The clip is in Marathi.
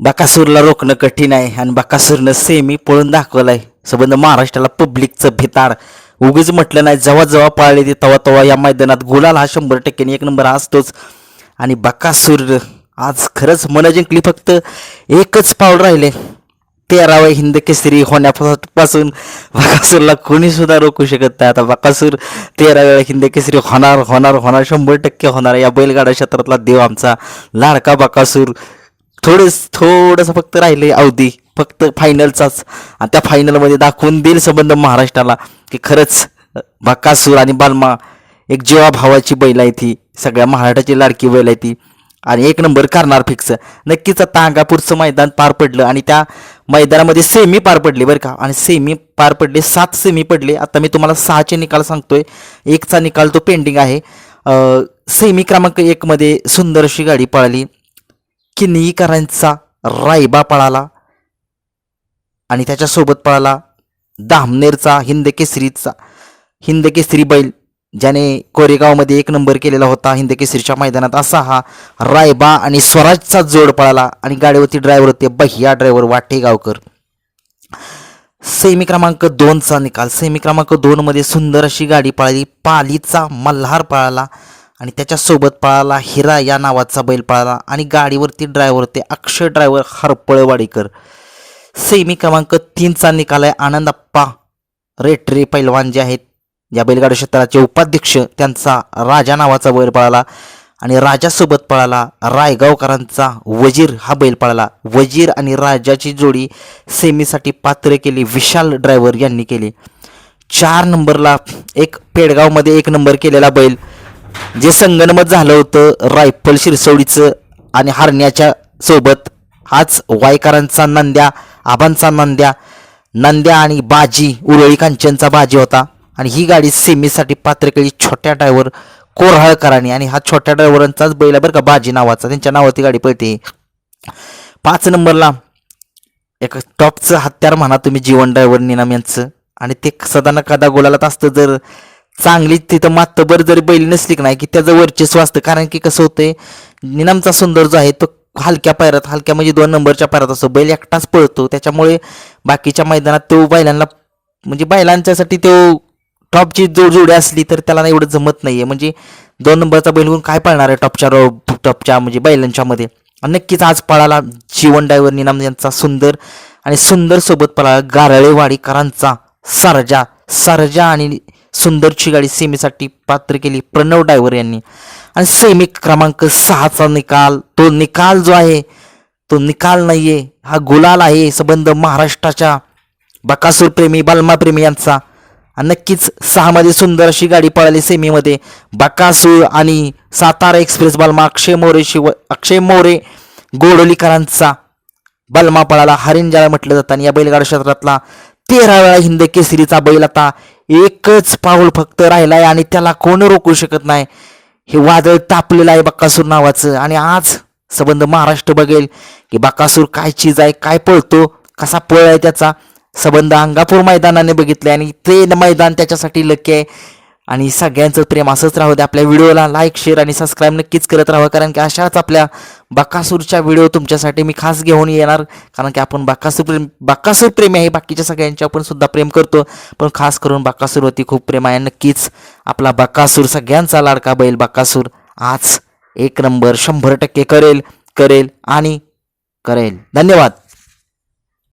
बकासूरला रोखणं कठीण आहे आणि बकासूरनं सेमी पळून दाखवलाय. संबंध महाराष्ट्राला पब्लिकचं भिताड. उगीच म्हटलं नाही जेव्हा जेव्हा पाळले ते तेव्हा तेव्हा या मैदानात गुलाल हा शंभर टक्क्याने एक नंबर असतोच. आणि बकासूर आज खरंच मन जिंकली फक्त एकच पाऊल राहिले. तेरावे हिंद केसरी होण्यापासून बकासूरला कोणीसुद्धा रोखू शकत नाही. आता बकासूर तेरा वेळा हिंद केसरी होणार होणार होणार शंभर टक्के होणार. या बैलगाडा क्षेत्रातला देव आमचा. लाडका बकासूर. थोडेस थोडंसं फक्त राहिले अवधी फक्त फायनलचाच आणि त्या फायनलमध्ये दाखवून देईल संबंध महाराष्ट्राला की खरंच बकासूर आणि बालमा एक जेव्हा भावाची बैल आहे ती सगळ्या महाराष्ट्राची लाडकी बैल आहे ती. आणि एक नंबर करणार फिक्स. नक्कीच आता अंगापूरचं मैदान पार पडलं आणि त्या मैदानामध्ये सेमी पार पडले बरं का. आणि सेमी पार पडले सात सेमी पडले. आता मी तुम्हाला सहाचे निकाल सांगतोय. एकचा निकाल तो पेंडिंग आहे. सेमी क्रमांक एकमध्ये सुंदर अशी गाडी पळाली. किनीकरांचा रायबा पळाला आणि त्याच्यासोबत पळाला दामनेरचा हिंद केसरीचा हिंद केसरी बैल ज्याने कोरेगावमध्ये एक नंबर केलेला होता. हिंद केसरीच्या मैदानात असा हा रायबा आणि स्वराजचा जोड पळाला आणि गाडीवरती ड्रायव्हर होते बहिया ड्रायव्हर वाटेगावकर सेमी क्रमांक दोनचा निकाल. सेमी क्रमांक दोनमध्ये सुंदर अशी गाडी पळाली. पालीचा मल्हार पळाला. आणि त्याच्यासोबत पळाला हिरा या नावाचा बैल पळाला. आणि गाडीवरती ड्रायव्हर होते अक्षय ड्रायव्हर हरपळवाडीकर. सेमी क्रमांक तीनचा निकाल आहे आनंदप्पा रेटरे पैलवान जे आहेत या बैलगाडी क्षेत्राचे उपाध्यक्ष त्यांचा राजा नावाचा बैल पळाला. आणि राजासोबत पळाला रायगावकरांचा वजीर हा बैल पळाला. वजीर आणि राजाची जोडी सेमीसाठी पात्र केली विशाल ड्रायव्हर यांनी केली. चार नंबरला एक पेडगावमध्ये एक नंबर केलेला बैल. जे संगनमत झालं होतं रायफल शिरसवडीचं आणि हरण्याच्या सोबत हाच वायकरांचा नंद्या आबांचा नंद्या नंद्या आणि बाजी उरळी कांचनचा बाजी होता. आणि ही गाडी सेमीसाठी पात्र केली छोट्या ड्रायव्हर कोरहाळकरांनी आणि हा छोट्या ड्रायव्हरांचाच बैल बरं का बाजी नावाचा. त्यांच्या नावाची गाडी पळते. पाच नंबरला एक टॉपचं हत्यार म्हणा तुम्ही जीवन ड्रायव्हर निनाम यांचं. आणि ते सदा न कदा गोलालात असतं जर चांगली तिथं मातबर जरी बैल नसली की नाही की त्याचं वर्चस्व असतं. कारण की कसं होतंय निनामचा सुंदर जो आहे तो हलक्या पायरात हलक्या म्हणजे दोन नंबरच्या पायरात असतो. बैल एकटाच पळतो. त्याच्यामुळे बाकीच्या मैदानात तो बैलांना म्हणजे बैलांच्यासाठी तो टॉपची जोड जोडी असली तर त्याला एवढं जमत नाही आहे म्हणजे दोन नंबरचा बैल होऊन काय पळणार आहे टॉपच्या टॉपच्या म्हणजे बैलांच्यामध्ये आणि नक्कीच आज पळाला जीवन डायव्हर निनाम यांचा सुंदर आणि सुंदर सोबत पळाला गारळेवाडीकरांचा सरजा. सरजा आणि सुंदरची गाडी सेमीसाठी पात्र केली प्रणव डायव्हर यांनी. आणि सेमी क्रमांक सहाचा निकाल तो निकाल जो आहे तो निकाल नाहीये. हा गुलाल आहे संबंध महाराष्ट्राच्या बकासूर प्रेमी बलमाप्रेमी यांचा. आणि नक्कीच सहामध्ये सुंदर अशी गाडी पळाली सेमीमध्ये. बकासूर आणि सातारा एक्सप्रेस बालमा अक्षय मोरे शिव अक्षय मोरे गोडोलीकरांचा बलमा पळाला. हरिण ज्याला म्हटलं जातं आणि या बैलगाडा क्षेत्रातला तेरा वेळा हिंद केसरीचा बैल आता एकच पाऊल फक्त राहिलाय आणि त्याला कोण रोखू शकत नाही? हे वादळ तापलेलं आहे बक्कासूर नावाचं. आणि आज संबंध महाराष्ट्र बघेल की बक्कासूर काय चीज आहे काय पळतो कसा पळ आहे त्याचा. संबंध अंगापूर मैदानाने बघितले आणि ते मैदान त्याच्यासाठी लक्की आहे. आणि सगळ्यांचं प्रेम असंच राहू दे. आपल्या व्हिडिओला लाईक शेअर आणि सबस्क्राईब नक्कीच करत राहा कारण की अशाच आपल्या बकासूरच्या व्हिडिओ तुमच्यासाठी मी खास घेऊन येणार. कारण की आपण बकासूर प्रेम बकासूर प्रेमी आहे. बाकीच्या सगळ्यांच्या आपण सुद्धा प्रेम करतो. पण खास करून बकासूरवरती खूप प्रेम आहे. नक्कीच आपला बकासूर सगळ्यांचा लाडका बैल बकासूर आज एक नंबर शंभर टक्के करेल करेल आणि करेल. धन्यवाद.